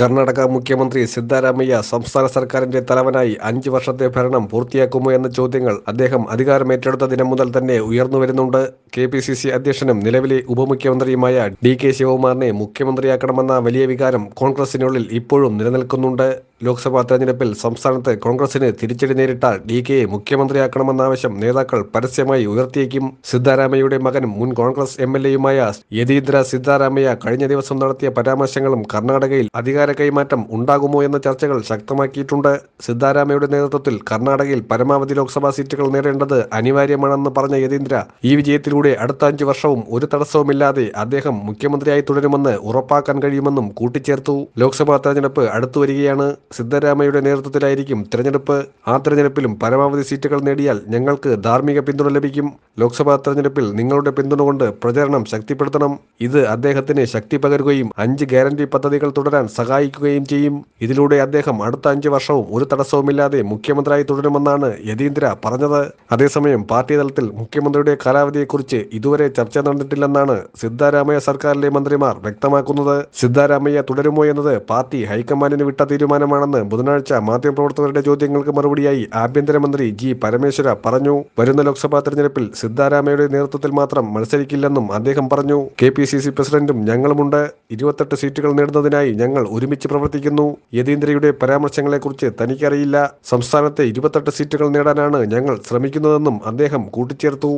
കർണാടക മുഖ്യമന്ത്രി സിദ്ധാരാമയ്യ സംസ്ഥാന സർക്കാരിന്റെ തലവനായി അഞ്ച് വർഷത്തെ ഭരണം പൂർത്തിയാക്കുമോ എന്ന ചോദ്യങ്ങൾ അദ്ദേഹം അധികാരമേറ്റെടുത്ത ദിനം മുതൽ തന്നെ ഉയർന്നു വരുന്നുണ്ട്. കെ പി സി സി അധ്യക്ഷനും നിലവിലെ ഉപമുഖ്യമന്ത്രിയുമായ ഡി കെ ശിവകുമാറിനെ മുഖ്യമന്ത്രിയാക്കണമെന്ന വലിയ വികാരം കോൺഗ്രസിനുള്ളിൽ ഇപ്പോഴും നിലനിൽക്കുന്നുണ്ട്. ലോക്സഭാ തെരഞ്ഞെടുപ്പിൽ സംസ്ഥാനത്ത് കോൺഗ്രസിന് തിരിച്ചടി നേരിട്ടാൽ ഡി കെയെ മുഖ്യമന്ത്രിയാക്കണമെന്ന നേതാക്കൾ പരസ്യമായി ഉയർത്തിയേക്കും. സിദ്ധാരാമയ്യയുടെ മകനും മുൻ കോൺഗ്രസ് എം എൽ എയുമായ യതീന്ദ്ര സിദ്ധാരാമയ്യ കഴിഞ്ഞ ദിവസം നടത്തിയ പരാമർശങ്ങളും കർണാടകയിൽ അധികാര കൈമാറ്റം ഉണ്ടാകുമോ എന്ന ചർച്ചകൾ ശക്തമാക്കിയിട്ടുണ്ട്. സിദ്ധാരാമയ്യയുടെ നേതൃത്വത്തിൽ കർണാടകയിൽ പരമാവധി ലോക്സഭാ സീറ്റുകൾ നേടേണ്ടത് അനിവാര്യമാണെന്ന് പറഞ്ഞ യതീന്ദ്ര ഈ വിജയത്തിലൂടെ അടുത്ത അഞ്ചു വർഷവും ഒരു തടസ്സവുമില്ലാതെ അദ്ദേഹം മുഖ്യമന്ത്രിയായി തുടരുമെന്ന് ഉറപ്പാക്കാൻ കഴിയുമെന്നും കൂട്ടിച്ചേർത്തു. ലോക്സഭാ തെരഞ്ഞെടുപ്പ് അടുത്തു വരികയാണ് സിദ്ധരാമയ്യയുടെ നേതൃത്വത്തിലായിരിക്കും തെരഞ്ഞെടുപ്പ്. ആ തെരഞ്ഞെടുപ്പിലും പരമാവധി സീറ്റുകൾ നേടിയാൽ ഞങ്ങൾക്ക് ധാർമ്മിക പിന്തുണ ലഭിക്കും. ലോക്സഭാ തെരഞ്ഞെടുപ്പിൽ നിങ്ങളുടെ പിന്തുണ കൊണ്ട് പ്രചരണം ശക്തിപ്പെടുത്തണം. ഇത് അദ്ദേഹത്തിന് ശക്തി പകരുകയും അഞ്ച് ഗ്യാരണ്ടി പദ്ധതികൾ തുടരാൻ സഹായിക്കുകയും ചെയ്യും. ഇതിലൂടെ അദ്ദേഹം അടുത്ത അഞ്ച് വർഷവും ഒരു തടസ്സവുമില്ലാതെ മുഖ്യമന്ത്രിയായി തുടരുമെന്നാണ് യതീന്ദ്ര പറഞ്ഞത്. അതേസമയം പാർട്ടി തലത്തിൽ മുഖ്യമന്ത്രിയുടെ കാലാവധിയെക്കുറിച്ച് ഇതുവരെ ചർച്ച നടന്നിട്ടില്ലെന്നാണ് സിദ്ധാരാമയ്യ സർക്കാരിലെ മന്ത്രിമാർ വ്യക്തമാക്കുന്നത്. സിദ്ധാരാമയ്യ തുടരുമോ എന്നത് പാർട്ടി ഹൈക്കമാൻഡിന് വിട്ട തീരുമാനമാണെന്ന് ബുധനാഴ്ച മാധ്യമപ്രവർത്തകരുടെ ചോദ്യങ്ങൾക്ക് മറുപടിയായി ആഭ്യന്തരമന്ത്രി ജി. പരമേശ്വര പറഞ്ഞു. വരുന്ന ലോക്സഭാ തെരഞ്ഞെടുപ്പിൽ സിദ്ധാരാമയുടെ നേതൃത്വത്തിൽ മാത്രം മത്സരിക്കില്ലെന്നും അദ്ദേഹം പറഞ്ഞു. കെ പി സി സി പ്രസിഡന്റും ഞങ്ങളുമുണ്ട്. ഇരുപത്തെട്ട് സീറ്റുകൾ നേടുന്നതിനായി ഞങ്ങൾ ഒരുമിച്ച് പ്രവർത്തിക്കുന്നു. യതീന്ദ്രയുടെ പരാമർശങ്ങളെക്കുറിച്ച് തനിക്കറിയില്ല. സംസ്ഥാനത്തെ ഇരുപത്തെട്ട് സീറ്റുകൾ നേടാനാണ് ഞങ്ങൾ ശ്രമിക്കുന്നതെന്നും അദ്ദേഹം കൂട്ടിച്ചേർത്തു.